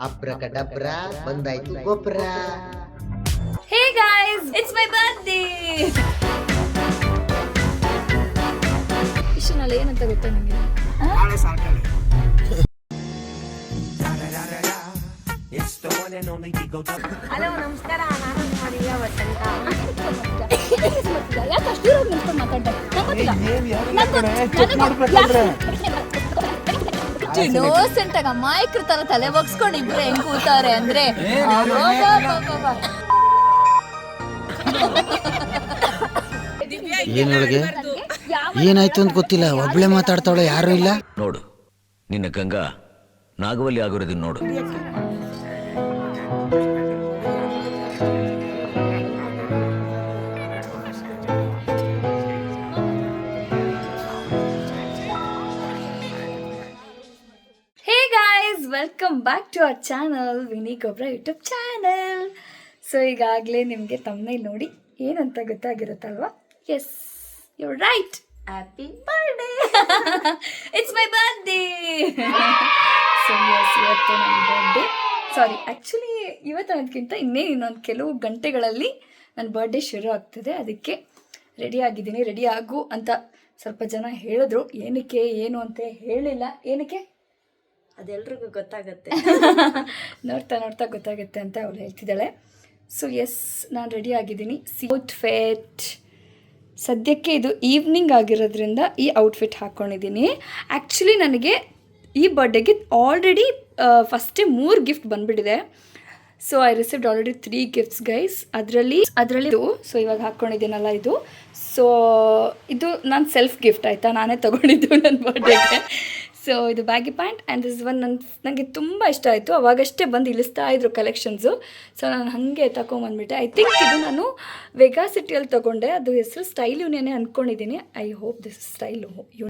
ಅಬ್ರಕ ಡಬ್ರ ಬಂದಾಯ್ತು ಗೊಬ್ರ hey guys it's my birthday ಇಷ್ಟನಲ್ಲ ಏನಂತ ಗೊತ್ತಾ ನಿಮಗೆ ಹಲೋ ನಮಸ್ಕಾರ ನಾನು ನಿಮ್ಮ ವಸಂತ ಯಾಕೆ ಅಷ್ಟು ಮಾತಾಡ್ತಾರೆ ನಿಂತ್ಕೊಂಡು ಇನ್ನೋಸೆಂಟ್ ಆಗ ಅಮಾಯಕರ ತರ ತಲೆ ಬಗ್ಸ್ಕೊಂಡು ಇಬ್ರು ಹೆಂಗ್ ಕೂತಾರೆ ಅಂದ್ರೆ? ಏನೊಳಗೆ ಏನಾಯ್ತು ಅಂತ ಗೊತ್ತಿಲ್ಲ. ಒಬ್ಳೆ ಮಾತಾಡ್ತಾವಳೆ ಯಾರು ಇಲ್ಲ. ನೋಡು ನಿನ್ನ ಗಂಗಾ ನಾಗವಲ್ಲಿ ಆಗಿರೋದನ್ನ ನೋಡು. Welcome back to our channel ವಿನಿ ಗೊಬ್ರ ಯೂಟ್ಯೂಬ್ ಚಾನಲ್ ಸೊ ಈಗಾಗಲೇ ನಿಮಗೆ ತಮ್ಮನೇಲಿ ನೋಡಿ ಏನಂತ ಗೊತ್ತಾಗಿರುತ್ತಲ್ವಾ? Yes you right happy birthday it's my birthday so yes ಇವತ್ತು ನನ್ನ ಬರ್ಡೇ ಸಾರಿ ಆ್ಯಕ್ಚುಲಿ ಇವತ್ತು ಇನ್ನೇ ಇನ್ನೊಂದು ಕೆಲವು ಗಂಟೆಗಳಲ್ಲಿ ನನ್ನ ಬರ್ಡೇ ಶುರು ಆಗ್ತದೆ. ಅದಕ್ಕೆ ರೆಡಿ ಆಗಿದ್ದೀನಿ ರೆಡಿ ಆಗು ಅಂತ ಸ್ವಲ್ಪ ಜನ ಹೇಳಿದ್ರು. ಏನಕ್ಕೆ, ಏನು ಅಂತ ಹೇಳಿಲ್ಲ. ಏನಕ್ಕೆ? ಅದೆಲ್ರಿಗೂ ಗೊತ್ತಾಗತ್ತೆ. ನೋಡ್ತಾ ನೋಡ್ತಾ ಗೊತ್ತಾಗುತ್ತೆ ಅಂತ ಅವಳು ಹೇಳ್ತಿದ್ದಾಳೆ. ಸೊ ಎಸ್ ನಾನು ರೆಡಿ ಆಗಿದ್ದೀನಿ. ಸಿ ಔಟ್ಫಿಟ್ ಸದ್ಯಕ್ಕೆ ಇದು ಈವ್ನಿಂಗ್ ಆಗಿರೋದ್ರಿಂದ ಈ ಔಟ್ಫಿಟ್ ಹಾಕ್ಕೊಂಡಿದ್ದೀನಿ ಆ್ಯಕ್ಚುಲಿ ನನಗೆ ಈ ಬರ್ಡೇಗೆ ಆಲ್ರೆಡಿ ಫಸ್ಟೇ ಮೂರು ಗಿಫ್ಟ್ ಬಂದುಬಿಟ್ಟಿದೆ. So I received already three gifts guys ಅದರಲ್ಲಿ ಅದರಲ್ಲಿ ಇದು. ಸೊ ಇವಾಗ ಹಾಕ್ಕೊಂಡಿದ್ದೀನಲ್ಲ ಇದು. ಸೊ ಇದು ನಾನು ಸೆಲ್ಫ್ ಗಿಫ್ಟ್ ಆಯಿತಾ? ನಾನೇ ತೊಗೊಂಡಿದ್ದು ನನ್ನ ಬರ್ಡೇಗೆ ಸೊ ಇದು baggy pant and this one ನನ್ನ ನನಗೆ ತುಂಬ ಇಷ್ಟ ಆಯಿತು. ಅವಾಗಷ್ಟೇ ಬಂದು ಇಳಿಸ್ತಾ ಇದ್ರು ಕಲೆಕ್ಷನ್ಸು ಸೊ ನಾನು ಹಾಗೆ ತಗೊಂಬಂದ್ಬಿಟ್ಟೆ ಐ ಥಿಂಕ್ ಇದು ನಾನು ವೆಗಾ ಸಿಟಿಯಲ್ಲಿ ತೊಗೊಂಡೆ. ಅದು ಹೆಸರು ಸ್ಟೈಲ್ ಯೂನಿಯನ್ ಅಂದ್ಕೊಂಡಿದ್ದೀನಿ I hope this style you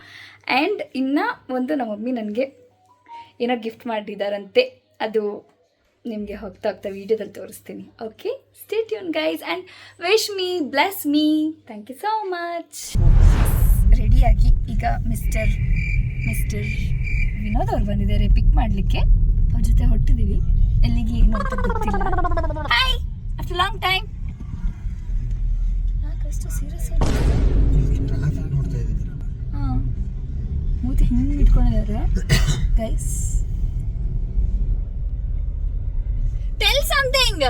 and ಇನ್ನು ಒಂದು ನಮ್ಮ ಮಮ್ಮಿ ನನಗೆ ಏನೋ ಗಿಫ್ಟ್ ಮಾಡಿದಾರಂತೆ. ಅದು ನಿಮಗೆ ಹೋಗ್ತಾ ಹೋಗ್ತಾ ವೀಡಿಯೋದಲ್ಲಿ ತೋರಿಸ್ತೀನಿ. Okay stay ಯೂನ್ guys and wish me bless me thank you so much ರೆಡಿಯಾಗಿ ಈಗ ಮಿಸ್ಟರ್ ಮಿಸ್ಟರ್ ವಿನೋದ್ ಅವ್ರು ಬಂದಿದ್ದಾರೆ ಪಿಕ್ ಮಾಡಲಿಕ್ಕೆ. ಅವ್ರ ಜೊತೆ ಹೊಟ್ಟಿದ್ದೀವಿ ಎಲ್ಲಿಗೆ ಏನು ಅಂತ ಗೊತ್ತಿಲ್ಲ. ಹಾಯ್ ಆಫ್ಟರ್ ಲಾಂಗ್ ಟೈಮ್ ಯಾಕಷ್ಟು ಸೀರಿಯಸ್ ಹಾಂ. ಮೂತಿ ಹಿಂಗೆ ಇಟ್ಕೊಂಡಿದ್ದಾರೆ. Guys tell something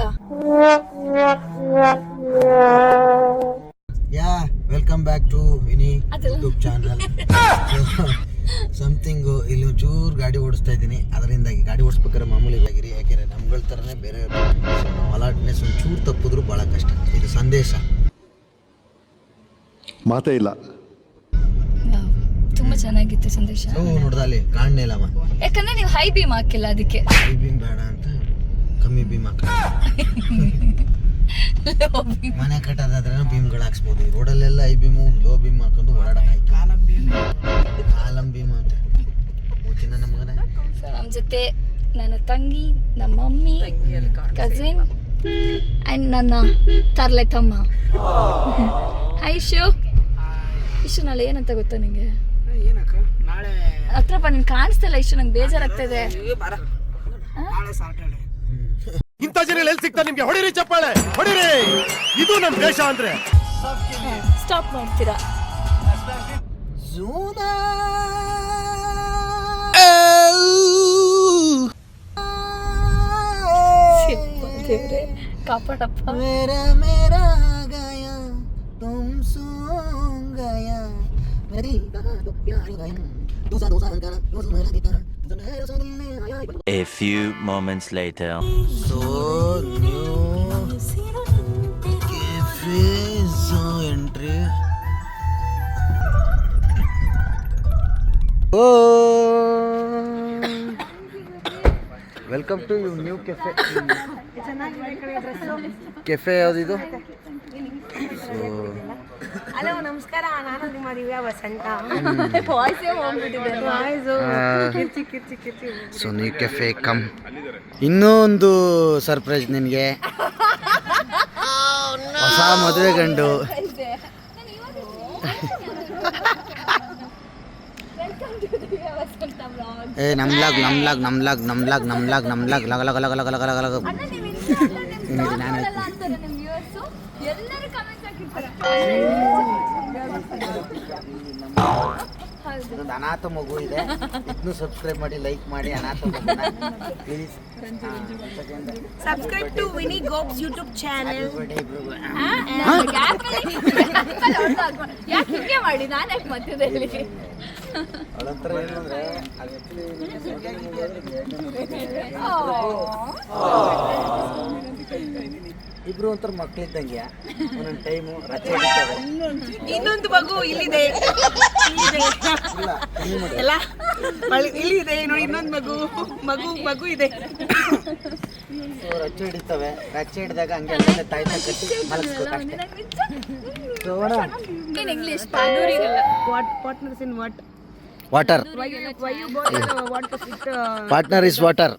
ya welcome back to Winnie YouTube channel ಇಲ್ಲಿ ಒಂಚೂರು ಗಾಡಿ ಓಡಿಸ್ತಾ ಇದ್ದೀನಿ. ಅದರಿಂದಾಗಿ ಗಾಡಿ ಓಡಿಸ್ಬೇಕಾದ್ರೆ ಮಾಮೂಲಿ ಆಗಿರಿ ಯಾಕೆಂದರೆ ನಮ್ಗಳ ಥರನೇ ಬೇರೆ ಅಲಾಟ್ನೆಸ್ ಚೂರು ತಪ್ಪಿದ್ರು ಭಾಳ ಕಷ್ಟ. ಇದು ಸಂದೇಶ. ಮಾತೇ ಇಲ್ಲ. ತುಂಬಾ ಚೆನ್ನಾಗಿತ್ತು ಸಂದೇಶ. ಓ ನೋಡ್ದ ಅಲ್ಲಿ ಕಾಣನೇ ಇಲ್ಲಮ್ಮ ಯಾಕಂದ್ರೆ ನೀವು ಹೈ ಬೀಮ್ ಹಾಕಿಲ್ಲ ಅದಕ್ಕೆ. ಹೈ ಬೀಮ್ ಬೇಡ ಅಂತ ಕಮ್ಮಿ ಬೀಮ್ ಹಾಕ ಮನೆ ಕಟ್ಟೋದಾದ್ರೆ ಬೀಮ್ಗಳು ಹಾಕ್ಸ್ಬೋದು. ರೋಡಲ್ಲೆಲ್ಲ ಐ ಬೀಮು ಲೋ ಬೀಮ್ ಹಾಕೊಂಡು ಓಡಾಡಕ್ ಜೊತೆ ನನ್ನ ತಂಗಿ ನಮ್ಮ ಮಮ್ಮಿ ಕಸಿನ್ ಆ್ಯಂಡ್ ನನ್ನ ತರ್ಲೆ ತಮ್ಮ ಹಾಯ್ ಶೋ ಇಷ್ಟು ನಾಳೆ ಏನಂತ ಗೊತ್ತಾ ನಿಂಗೆ? ಏನಕ್ಕ? ನಿನ್ ಕಾಣಿಸ್ತಲ್ಲ ಇಶು ನೀನು ಕಾಣಿಸ್ತಿಲ್ಲ ಇಷ್ಟು ನಂಗೆ ಬೇಜಾರಾಗ್ತಾ ಇದೆ ನಾಳೆ ಸಾಟರ್ಡೆ ಇಂಥ ಜನ ಎಲ್ಲಿ ಸಿಗ್ತಾರೆ ನಿಮ್ಗೆ? ಹೊಡಿರಿ ಚಪ್ಪಾಳೆ ಹೊಡಿರಿ. ಇದು ನಮ್ಮ ದೇಶ ಅಂದ್ರೆ. ಸ್ಟಾಪ್ ಮಾಡ್ತೀರಾ? ದೇವ್ರೆ पापड़प्पा मेरा मेरा गया तुम सूंग गया मेरी बात प्यार गया दूसरा दूसरा गाना रोज मेरा guitar A few moments later. So new. Welcome to you new cafe cafe ಯಾವುದಿದು so hello ನಮಸ್ಕಾರ ನಾನು ನಿಮ್ಮ ದಿವ್ಯಾ ವಸಂತ ವಾಯ್ಸೇ ಹೋಗ್ಬಿಟ್ಟಿದೆ ಕಿರ್ಚಿ ಕಿರ್ಚಿ ಕಿರ್ಚಿ ಸೊ ನ್ಯೂ ಕೆಫೆ ಕಮ್ ಇನ್ನೂ ಒಂದು ಸರ್ಪ್ರೈಸ್ ನಿನಗೆ. ಹೊಸ ಮದುವೆ ಗಂಡು. ಏ ನಮ್ಮ ಲಾಗ್ ನಮ್ಮ ಲಾಗ್ ನಮ್ಮ ಲಾಗ್ ನಮ್ಮ ಲಾಗ್ ನಮ್ಮ ಲಾಗ್ ನಮ್ಮ ಲಾಗ್ ಲಗ ಲಗ ಲಗ ಲಗ ಲಗ ಲಗ ಲಗ ಏನಿದೆ ನಾನು ಇದೊಂದು ಅನಾಥ ಮಗು ಇದೆ ಇದನ್ನು ಸಬ್ಸ್ಕ್ರೈಬ್ ಮಾಡಿ ಲೈಕ್ ಮಾಡಿ ಅನಾಥ ಮಗುನ please Subscribe to Winnie Gope's YouTube channel. ಯಾಕೆ ಮಾಡಿ ನಾನು ಯಾಕೆ ಮಧ್ಯದಲ್ಲಿ ಅವಳಂತರ ಇಬ್ರು ಒಂಥರ ಮಕ್ಳಿದ್ದಂಗೆ ಒಂದೊಂದು ಟೈಮು ರಚೆ ಹಿಡಿತವೆ ಇನ್ನೊಂದು ಮಗು ಇಲ್ಲಿದೆ. ಇಲ್ಲಿದೆ ನೋಡಿ ಇನ್ನೊಂದು ಮಗು ಮಗು ಮಗು ಇದೆ. ಸೊ ರಚ್ಚೆ ಹಿಡಿತವೆ ರಚ್ಚೆ ಹಿಡಿದಾಗ ಹಂಗೆ ಅಲ್ಲೇ ತಾಯಿ ಕಟ್ಟಿ ಮಲಗಿಸ್ಬೇಕು ಅಷ್ಟೇ. So in English what partners in what water why why you boat what to fit partner is water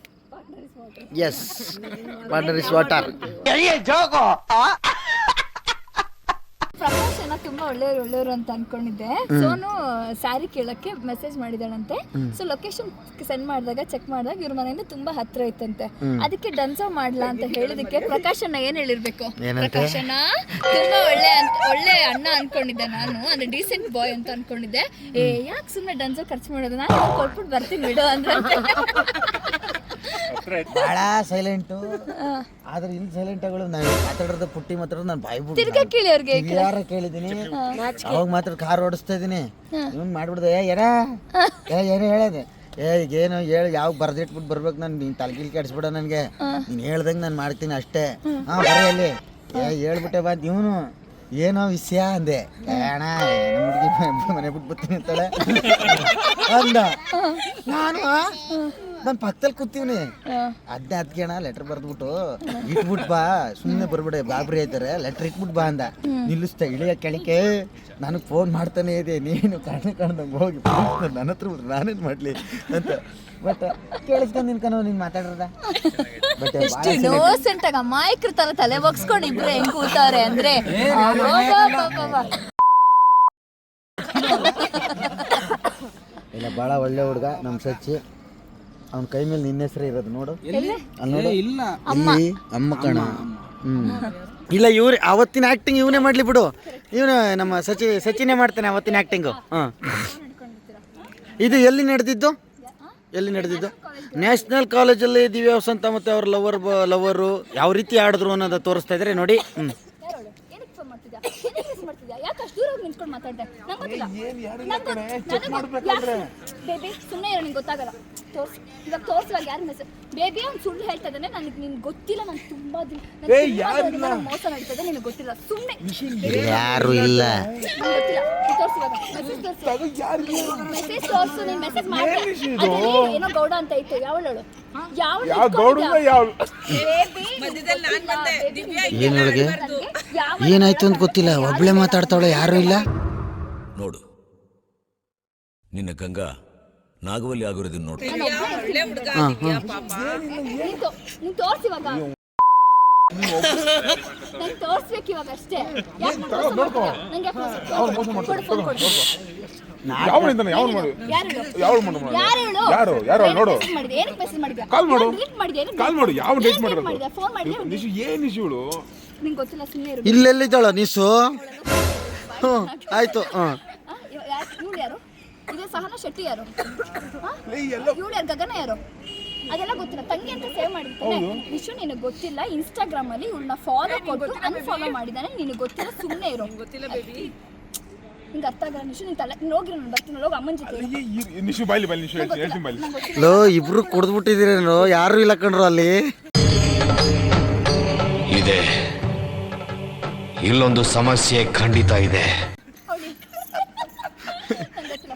yes partner is water Prakash ಏನೋ ತುಂಬಾ ಒಳ್ಳೆಯವರು ಒಳ್ಳೆಯವರು ಅಂತ ಅನ್ಕೊಂಡಿದ್ದೆ. ಸೋನು ಸ್ಯಾರಿ ಕೇಳಕ್ಕೆ ಮೆಸೇಜ್ ಮಾಡಿದಾಳಂತೆ ಸೊ ಲೊಕೇಶನ್ ಸೆಂಡ್ ಮಾಡಿದಾಗ ಚೆಕ್ ಮಾಡಿದಾಗ ಇವ್ರ ಮನೆಯಿಂದ ತುಂಬಾ ಹತ್ರ ಇತ್ತಂತೆ. ಅದಕ್ಕೆ ಡನ್ಸೋ ಮಾಡ್ಲಾ ಅಂತ ಹೇಳಿದಕ್ಕೆ ಪ್ರಕಾಶ್ ಅಣ್ಣ ಏನ್ ಹೇಳಿರ್ಬೇಕು? ಪ್ರಕಾಶ್ ಅಣ್ಣ ತುಂಬಾ ಒಳ್ಳೆ ಅಂತ ಒಳ್ಳೆ ಅಣ್ಣ ಅನ್ಕೊಂಡಿದ್ದೆ ನಾನು. ಅಂದ್ರೆ ಡೀಸೆಂಟ್ ಬಾಯ್ ಅಂತ ಅನ್ಕೊಂಡಿದ್ದೆ. ಏ ಯಾಕೆ ಸುಮ್ಮನೆ ಡನ್ಸೋ ಖರ್ಚು ಮಾಡೋದು? ನಾನು ಕೊಟ್ಬಿಟ್ಟು ಬರ್ತೀನಿ ಬಿಡು ಅಂದ್ರೆ ಬಹಳ ಸೈಲೆಂಟು ಆದ್ರೆ ಇಲ್ಲಿ ಸೈಲೆಂಟ್ ಆಗಳು ನಾನು ಮಾತಾಡೋದು ಪುಟ್ಟಿ ಮಾತ್ರ ನಾನು ಬಾಯಿ ತಿರ್ಗಾ ಕೇಳಿ ಅವ್ರಿಗೆ ಯಾರ ಕೇಳಿದೀನಿ. ಅವಾಗ ಮಾತ್ರ ಕಾರ್ ಓಡಿಸ್ತಾ ಇದೀನಿ ಇವನ್ ಮಾಡ್ಬಿಡ್ದೆ ಏ ಯಾರ ಏ ಏನು ಹೇಳದೆ? ಏ ಈಗ ಏನು ಹೇಳಿ ಯಾವ ಬರ್ದಿಟ್ಬಿಟ್ಟು ಬರ್ಬೇಕು ನಾನು ನೀನು ತಲೆಗಿಲ್ ಕೆಡಿಸ್ಬಿಡ ನನಗೆ. ನೀನು ಹೇಳ್ದಂಗೆ ನಾನು ಮಾಡ್ತೀನಿ ಅಷ್ಟೇ. ಹಾಂ ಬರೀ ಅಲ್ಲಿ. ಏ ಹೇಳ್ಬಿಟ್ಟೆ ಬಾ ಇವನು. ಏನೋ ವಿಷಯ ಅಂದೆ. ಏ ಅಣ್ಣ ನಮ್ಮ ಹುಡುಗಿ ಮನೆ ಬಿಟ್ಟು ಬರ್ತೀನಿ ಅಂತಳೆ. ಅಂದ. ನಾನು ನಾನು ಪಕ್ಕದಲ್ಲಿ ಕೂತೀವ್ನಿ. ಅದ್ನೇ ಅದಕ್ಕೆ ಅಣ್ಣ ಲೆಟರ್ ಬರ್ದ್ಬಿಟ್ಟು ಇಟ್ಬಿಟ್ ಬಾ ಸುಮ್ನೆ ಬರ್ಬಿಡೆ ಬಾಬ್ರಿ ಆಯ್ತಾರೆ ಲೆಟರ್ ಇಟ್ಬಿಟ್ ಬಾ ಅಂದ. ನಿಲ್ಲಿಸ್ತಾ ಇಳಿಯ ಕೆಳಕ್ಕೆ ನನಗೆ ಫೋನ್ ಮಾಡ್ತಾನೆ ಇದೆ ನೀನು ಕಣ್ಣು ಕಾಣ್ದಂಗೆ ಹೋಗಿ ನನ್ನ ಹತ್ರ ನಾನೇನು ಮಾಡಲಿ? ಅಂತ. ಬಟ್ ಕೇಳಿಸ್ಕೊಂಡು ನಿನ್ಕನೋ ನೀನು ಮಾತಾಡ್ರದ. ಬಟ್ ಎಷ್ಟು ಇನ್ನೋಸೆಂಟ್ ಆಗ ಅಮಾಯಕರ ತರ ತಲೆ ಬಗ್ಸ್ಕೊಂಡು ಇಬ್ರು ಹೆಂಗ್ ಕೂತಾರೆ ಅಂದ್ರೆ. ಇಲ್ಲ ಭಾಳ ಒಳ್ಳೆ ಹುಡುಗ ನಮ್ಮ ಸಚ್ಚಿ. ಅವನ ಕೈ ಮೇಲೆ ನಿನ್ನ ಹೆಸರು ಇರೋದು ನೋಡು. ಅಲ್ಲಿ ನೋಡು. ಇಲ್ಲ. ಇಲ್ಲಿ ಅಮ್ಮ. ಕಣ. ಹ್ಮ್. ಇಲ್ಲ ಇವ್ರು ಅವತ್ತಿನ ಆಕ್ಟಿಂಗ್ ಇವನೇ ಮಾಡ್ಲಿ ಬಿಡು. ಇವನು ನಮ್ಮ ಸಚಿ ಸಚಿನೇ ಮಾಡ್ತಾನೆ ಅವತ್ತಿನ ಆಕ್ಟಿಂಗು ಹಾಂ. ಇದು ಎಲ್ಲಿ ನಡೆದಿದ್ದು? ಎಲ್ಲಿ ನಡೆದಿದ್ದು? ನ್ಯಾಷನಲ್ ಕಾಲೇಜಲ್ಲಿ ದಿವ್ಯ ವಸಂತ ಮತ್ತು ಅವ್ರ ಲವರ್ ಲವರು ಯಾವ ರೀತಿ ಆಡಿದ್ರು ಅನ್ನೋದು ತೋರಿಸ್ತಾ ಇದ್ರೆ ನೋಡಿ. ಹ್ಞೂ ಸುಮ್ಮನೆ ಇರೋ ತೋರ್ಸ್. ಇವಾಗ ತೋರ್ಸುವಾಗ ಯಾರು ಮೆಸೇಜ್ ಬೇಬಿ ಅವ್ನು ಸುಳ್ಳು ಹೇಳ್ತಾ ಇದ್ದಾನೆ ನನಗೆ ನಿನ್ಗೆ ಗೊತ್ತಿಲ್ಲ ನಂಗೆ ತುಂಬಾ ದಿನ ಏ ತುಂಬಾ ದಿನದಿಂದ ಮೋಸ ನಡೀತದೆ ನಿನಗೆ ಗೊತ್ತಿಲ್ಲ. ಸುಮ್ಮನೆ ಯಾರು ಇಲ್ಲ. ಗೊತ್ತಿಲ್ಲ. ಮೆಸೇಜ್ ತೋರ್ಸು. ಮೆಸೇಜ್ ತೋರ್ಸು ನೀನ್ ಮೆಸೇಜ್ ಮಾಡಿ ಏನೋ ಗೌಡ ಅಂತ ಇತ್ತು. ಯಾವಳು ಯಾವ ಏನಾಯ್ತು ಅಂತ ಗೊತ್ತಿಲ್ಲ. ಒಬ್ಳೆ ಮಾತಾಡ್ತಾವಳೆ ಯಾರು ಇಲ್ಲ. ನೋಡು. ನಿನ್ನ ಗಂಗಾ ನಾಗವಲ್ಲಿ ಆಗಿರೋದನ್ನ ನೋಡಿ. ನೀನ್ ತೋರ್ಸಿ ಇವಾಗ ನಂಗೆ ತೋರ್ಸ್ಬೇಕು ಇವಾಗ ಅಷ್ಟೇ. ಯಾಕೆ ನಂಗೆ ಯಾವನಿಂದಾನೆ ಯಾವನ್ ಮಾಡಿ ಯಾರು ಯಾವಳು ಮಾಡು ಯಾರು ಹೇಳು? ಯಾರು? ಯಾರು? ಏನಕ್ಕೆ ನೋಡು. message ಮಾಡಿದ್ಯಾ? ಏನಕ್ಕೆ ಮೆಸೇಜ್ ಮಾಡಿದ್ಯಾ? ಕಾಲ್ ಮಾಡು. ಡಿಲೀಟ್ ಮಾಡಿದ್ಯಾ? ಏನಕ್ಕೆ ಕಾಲ್ ಮಾಡು. ಯಾವ ಡೇಟ್ ಮಾಡಿರೋದು? ಫೋನ್ ಮಾಡಿದ್ಯಾ? ನಿಶು ಏನ್ ನಿಶು ಇವಳು? ನಿಂಗೆ ಗೊತ್ತಿಲ್ಲ ಸುಮ್ಮನೆ ಇರು. ಇಲ್ಲೆಲ್ಲಿದ್ದಾಳ ನೀಸು ಹ್ಞೂ ಆಯ್ತು ಹಾಂ ಯಾರು? ಇದು ಸಹನ ಶೆಟ್ಟಿ ಯಾರು? ಇವಳು ಯಾರು? ಗಗನ ಯಾರು? ಅದೆಲ್ಲ ಗೊತ್ತಿಲ್ಲ. ತಂಗಿ ಅಂತ ಸೇವ್ ಮಾಡಿರ್ತಾನೆ. ವಿಶು ನಿನಗೆ ಗೊತ್ತಿಲ್ಲ. ಇನ್ಸ್ಟಾಗ್ರಾಮ್ ಅಲ್ಲಿ ಇವಳನ್ನ ಫಾಲೋ ಕೊಟ್ಟು ಅನ್ಫಾಲೋ ಮಾಡಿದಾನೆ. ನಿನಗೆ ಗೊತ್ತಿಲ್ಲ ಸುಮ್ಮನೆ ಇರು. ಗೊತ್ತಿಲ್ಲ ಬೇಬಿ ನಿಂಗೆ ಅರ್ಥ ಆಗಲ್ಲ ನಿಶು ನೀನು ತಲೆ ಹೋಗಿ ನಾನು ಬರ್ತೀನಿ. ಹೋಗಿ ಅಮ್ಮನ ಜೊತೆ. ನಿಶು ಬಾಯ್ಲಿ ಬಾಯ್ಲಿ ನಿಶು ಹೇಳ್ತೀನಿ ಬಾಯ್ಲಿ. ಲೋ ಇಬ್ರು ಕುಡ್ದ್ಬಿಟ್ಟಿದ್ದೀರೇನು ಯಾರು ಇಲ್ಲ ಕಣ್ರು ಅಲ್ಲಿ. ಇದೆ. ಇಲ್ಲೊಂದು ಸಮಸ್ಯೆ ಖಂಡಿತ ಇದೆ ನಂಗ್ ಗೊತ್ತಿಲ್ಲ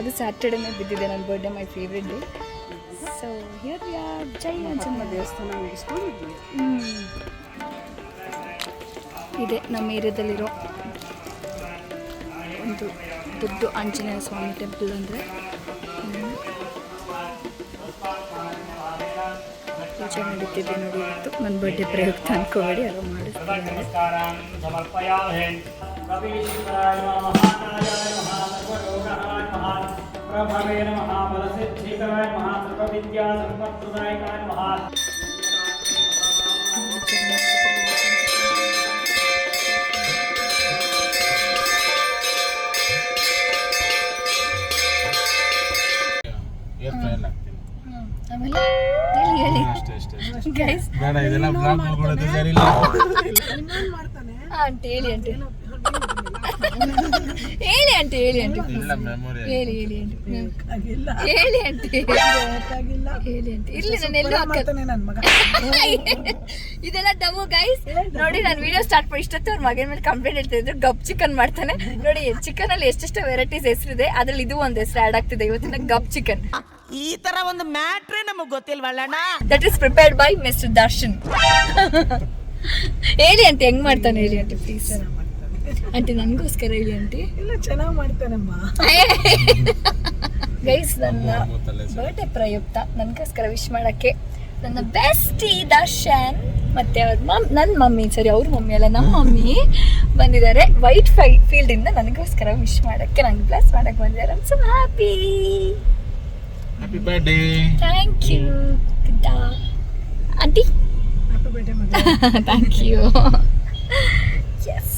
ಅದು ಸ್ಯಾಟರ್ಡೇನೇ ಬಿದ್ದಿದೆ, ನನ್ನ birthday my favourite day so here ya Jai Anjaneya ದೇವಸ್ಥಾನ ಇದೆ, ನಮ್ಮ ಏರಿಯಾದಲ್ಲಿರೋ ಒಂದು ದೊಡ್ಡ ಆಂಜನೇಯ ಸ್ವಾಮಿ ಟೆಂಪಲ್ ಅಂದರೆ ಪೂಜೆ ನಡೀತಿದೆ ನೋಡಿ ಇವತ್ತು. ನನ್ನ ಬರ್ಡೆ ಪ್ರಯುಕ್ತ ಅನ್ಕೋಬೇಡಿ ಅದು ಮಾಡಿಸ್ತೀನಿ ಪ್ರಭವೇ ನಮಃ ಬಲಸಿದ್ಧಿಕರಾಯ ಮಹಾ ಸರ್ವವಿದ್ಯಾ ಸಂಪತ್ಪ್ರದಾಯಕಾಯ ಮಹಾ ಆಮೇಲೆ ಹೇಳಿ ಹೇಳಿ. ಗೈಸ್ ಬೇಡ ಇದೆಲ್ಲ ಬ್ಲಾಗ್ ಮಾಡ್ಕೊಳ್ಳೋದು ಸರಿ ಇಲ್ಲ. ಆಂಟಿ ಹೇಳಿ ಆಂಟಿ. ಹೇಳಿ ಆಂಟಿ ಹೇಳಿ ಆಂಟಿ. ಇಲ್ಲ ಮೆಮೊರಿ ಹೇಳಿ ಹೇಳಿ ಆಂಟಿ. ಹೇಳಿ ಆಂಟಿ. ಹೇಳಿ ಆಂಟಿ. ಇಲ್ಲಿ ನಾನು ಎಲ್ಲೂ ಹಾಕ ನನ್ನ ಮಗ. ಇದೆಲ್ಲ ಡಮು ಗೈಸ್ ನೋಡಿ ನಾನು ವಿಡಿಯೋ ಸ್ಟಾರ್ಟ್ ಮಾಡಿ ಇಷ್ಟೊತ್ತು ಅವ್ರ ಮಗನ ಮೇಲೆ ಕಂಪ್ಲೇಂಟ್ ಇಡ್ತಾ ಇದ್ರು. ಗಪ್ ಚಿಕನ್ ಮಾಡ್ತಾನೆ. ನೋಡಿ ಚಿಕನ್ ಅಲ್ಲಿ ಎಷ್ಟೆಷ್ಟು ವೆರೈಟೀಸ್ ಹೆಸರಿದೆ. ಅದ್ರಲ್ಲಿ ಇದು ಒಂದು ಹೆಸರು ಆಡ್ ಆಗ್ತಿದೆ. ಇವತ್ತಿನ ಗಪ್ ಚಿಕನ್. ಈ ತರ ಒಂದು ಮ್ಯಾಟ್ರೇ ನಮಗ್ ಗೊತ್ತಿಲ್ವಲ್ಲಣ್ಣ that is prepared by mister Darshan ಹೇಳಿ ಅಂತ ಹೆಂಗ್ ಮಾಡ್ತಾನೆ? ಹೇಳಿ ಅಂತ ಪ್ಲೀಸ್ ಆಂಟಿ ನನಗೋಸ್ಕರ ಹೇಳಿ ಆಂಟಿ ಇಲ್ಲ ಚೆನ್ನಾಗಿ ಮಾಡ್ತಾನಮ್ಮ. ಗೈಸ್ ನನ್ನ ಬರ್ಡೇ ಪ್ರಯುಕ್ತ. ನನಗೋಸ್ಕರ ವಿಶ್ ಮಾಡಕ್ಕೆ ನನ್ನ ಬೆಸ್ಟಿ ದರ್ಶನ್ ಮತ್ತೆ ಅವ್ರ ಮಮ್ ನನ್ನ ಮಮ್ಮಿ ಸರಿ ಅವ್ರ ಮಮ್ಮಿ ಅಲ್ಲ ನಮ್ಮ ಮಮ್ಮಿ ಬಂದಿದ್ದಾರೆ. ವೈಟ್ ಫೈ ಫೀಲ್ಡ್ ಇಂದ ನನಗೋಸ್ಕರ ವಿಶ್ ಮಾಡಕ್ಕೆ ನಂಗೆ ಬ್ಲೆಸ್ ಮಾಡಕ್ಕೆ ಬಂದಿದ್ದಾರೆ. I'm so happy happy birthday thank you aunty happy birthday ಮಗ thank you yes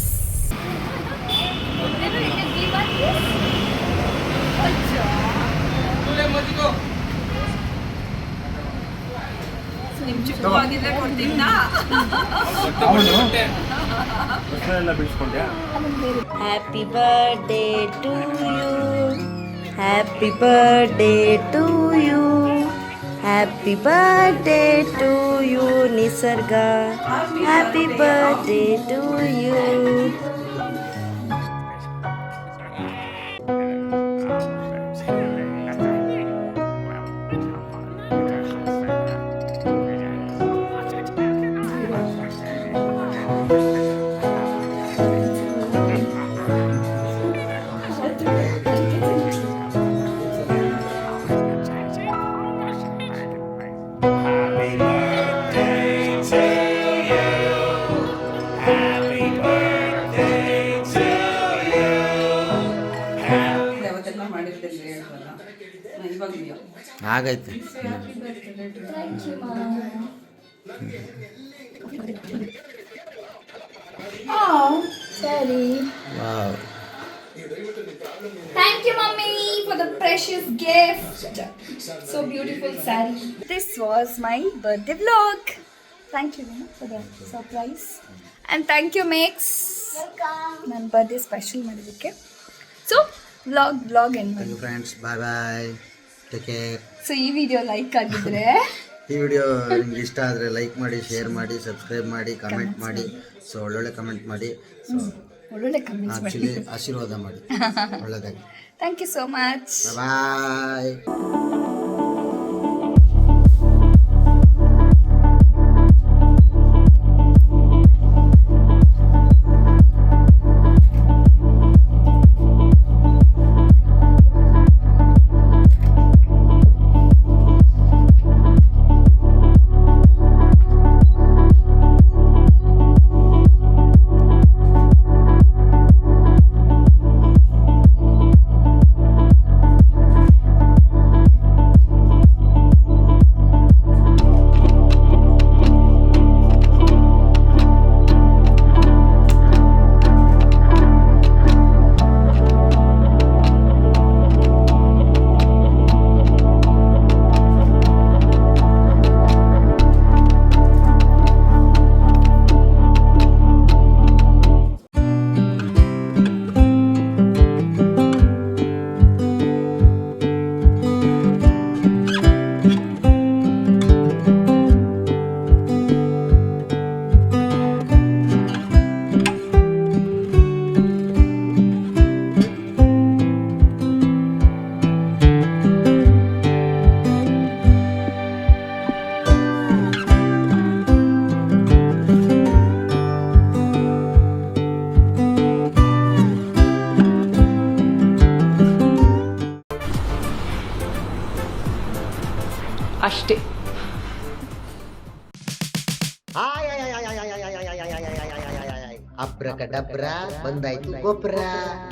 happy birthday to you happy birthday to you happy birthday to you Nisarga happy birthday to you ಆಗೈತೆ ಸರಿ wow Thank you, mommy, for the precious gift. So beautiful sari. This was my birthday vlog. Thank you for the surprise. And thank you, Max. ನನ್ನ birthday special ಮಾಡಿದ್ದಕ್ಕೆ so vlog blog end ಮಾಡಿ friends bye bye take care so ಈ video like ಆಗಿದ್ರೆ? ಈ video ನಿಮ್ಗೆ ಇಷ್ಟ ಆದರೆ like ಮಾಡಿ ಶೇರ್ ಮಾಡಿ ಸಬ್ಸ್ಕ್ರೈಬ್ ಮಾಡಿ ಕಮೆಂಟ್ ಮಾಡಿ. ಸೊ ಒಳ್ಳೊಳ್ಳೆ ಕಮೆಂಟ್ ಮಾಡಿ. ಸೊ ಒಳ್ಳೊಳ್ಳೆ ಕಮೆಂಟ್ ಮಾಡಿ. ಆ್ಯಕ್ಚುಲಿ ಆಶೀರ್ವಾದ ಮಾಡಿ. ಒಳ್ಳೆದಾಗಿ thank you so much bye ડબરા બંધાય તું ગોપરા